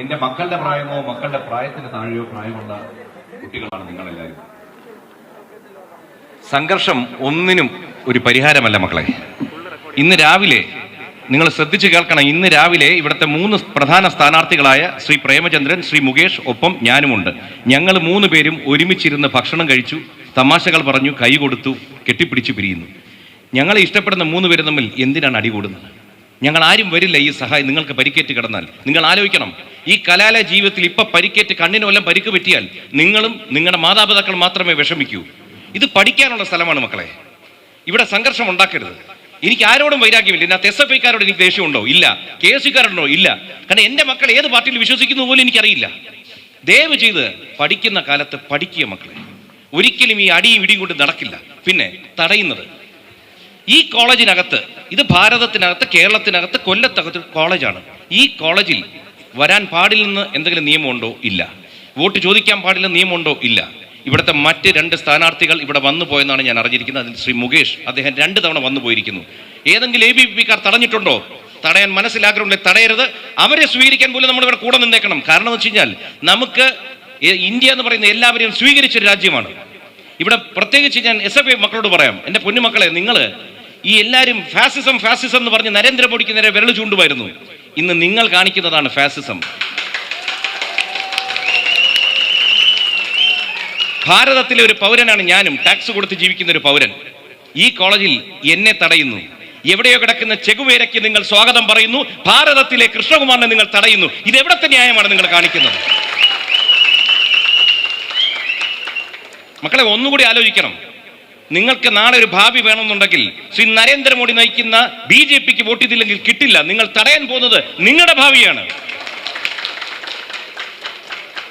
എന്റെ മക്കളുടെ പ്രായമോ മക്കളുടെ പ്രായത്തിന് താഴെയോ പ്രായമുള്ള കുട്ടികളാണ് നിങ്ങളെല്ലാവരും. സംഘർഷം ഒന്നിനും ഒരു പരിഹാരമല്ല മക്കളെ. ഇന്ന് രാവിലെ നിങ്ങൾ ശ്രദ്ധിച്ചു കേൾക്കണം ഇന്ന് രാവിലെ ഇവിടുത്തെ മൂന്ന് പ്രധാന സ്ഥാനാർത്ഥികളായ ശ്രീ പ്രേമചന്ദ്രൻ ശ്രീ മുകേഷ് ഒപ്പം ഞാനുമുണ്ട്. ഞങ്ങൾ മൂന്ന് പേരും ഒരുമിച്ചിരുന്ന് ഭക്ഷണം കഴിച്ചു തമാശകൾ പറഞ്ഞു കൈ കൊടുത്തു കെട്ടിപ്പിടിച്ചു പിരിയുന്നു. ഞങ്ങളെ ഇഷ്ടപ്പെടുന്ന മൂന്ന് പേരും തമ്മിൽ എന്തിനാണ് അടികൂടുന്നത് ഞങ്ങൾ ആരും വരില്ല ഈ സഹായം നിങ്ങൾക്ക് പരിക്കേറ്റ് കിടന്നാൽ. നിങ്ങൾ ആലോചിക്കണം. ഈ കലാല ജീവിതത്തിൽ ഇപ്പം പരിക്കേറ്റ് കണ്ണിന് വല്ലതും പരിക്ക് പറ്റിയാൽ നിങ്ങളും നിങ്ങളുടെ മാതാപിതാക്കൾ മാത്രമേ വിഷമിക്കൂ. ഇത് പഠിക്കാനുള്ള സ്ഥലമാണ് മക്കളെ. ഇവിടെ സംഘർഷം ഉണ്ടാക്കരുത്. എനിക്ക് ആരോടും വൈരാഗ്യമില്ല. ഇതിനകത്ത് എസ് എഫ് ഐക്കാരോട് എനിക്ക് ദേഷ്യമുണ്ടോ? ഇല്ല. കെ എസ് സിക്കാരുണ്ടോ ഇല്ല. കാരണം എന്റെ മക്കൾ ഏത് പാർട്ടിയിൽ വിശ്വസിക്കുന്നു പോലും എനിക്കറിയില്ല. ദയവ് ചെയ്ത് പഠിക്കുന്ന കാലത്ത് പഠിക്കുക മക്കളെ. ഒരിക്കലും ഈ അടിയും ഇടിയും കൊണ്ട് നടക്കില്ല. പിന്നെ തടയുന്നത്. ഈ കോളേജിനകത്ത് ഇത് ഭാരതത്തിനകത്ത് കേരളത്തിനകത്ത് കൊല്ലത്തകത്ത് കോളേജാണ്. ഈ കോളേജിൽ വരാൻ പാടില്ലെന്ന് എന്തെങ്കിലും നിയമമുണ്ടോ? ഇല്ല. വോട്ട് ചോദിക്കാൻ പാടില്ല നിയമമുണ്ടോ? ഇല്ല. ഇവിടുത്തെ മറ്റ് രണ്ട് സ്ഥാനാർത്ഥികൾ ഇവിടെ വന്നു പോയെന്നാണ് ഞാൻ അറിഞ്ഞിരിക്കുന്നത്. അതിൽ ശ്രീ മുകേഷ് അദ്ദേഹം രണ്ട് തവണ വന്നു പോയിരിക്കുന്നു. ഏതെങ്കിലും എ ബി പി കാർ തടഞ്ഞിട്ടുണ്ടോ? തടയാൻ മനസ്സിലാഗ്രഹമുണ്ട് തടയരുത്. അവരെ സ്വീകരിക്കാൻ പോലും നമ്മൾ ഇവിടെ കൂടെ നിന്നേക്കണം. കാരണം എന്ന് വെച്ച് കഴിഞ്ഞാൽ നമുക്ക് ഇന്ത്യ എന്ന് പറയുന്ന എല്ലാവരെയും സ്വീകരിച്ചൊരു രാജ്യമാണ്. ഇവിടെ പ്രത്യേകിച്ച് ഞാൻ എസ് എഫ് ഐ മക്കളോട് പറയാം. എന്റെ പൊന്നുമക്കളെ നിങ്ങൾ ഈ എല്ലാവരും ഫാസിസം ഫാസിസം എന്ന് പറഞ്ഞ് നരേന്ദ്രമോദിക്ക് നേരെ വിരൽ ചൂണ്ടുമായിരുന്നു. ഇന്ന് നിങ്ങൾ കാണിക്കുന്നതാണ് ഫാസിസം ഭാരതത്തിലെ ഒരു പൗരനാണ് ഞാനും ടാക്സ് കൊടുത്ത് ജീവിക്കുന്ന ഒരു പൗരൻ. ഈ കോളേജിൽ എന്നെ തടയുന്നു. എവിടെയോ കിടക്കുന്ന ചെകുവേരയ്ക്ക് നിങ്ങൾ സ്വാഗതം പറയുന്നു. ഭാരതത്തിലെ കൃഷ്ണകുമാറിനെ നിങ്ങൾ തടയുന്നു. ഇത് എവിടത്തെ ന്യായമാണ് നിങ്ങൾ കാണിക്കുന്നത്? മക്കളെ ഒന്നുകൂടി ആലോചിക്കണം. നിങ്ങൾക്ക് നാളെ ഒരു ഭാവി വേണമെന്നുണ്ടെങ്കിൽ ശ്രീ നരേന്ദ്രമോദി നയിക്കുന്ന ബി ജെ പിക്ക് വോട്ട് ചെയ്തില്ലെങ്കിൽ കിട്ടില്ല. നിങ്ങൾ തടയാൻ പോകുന്നത് നിങ്ങളുടെ ഭാവിയാണ്.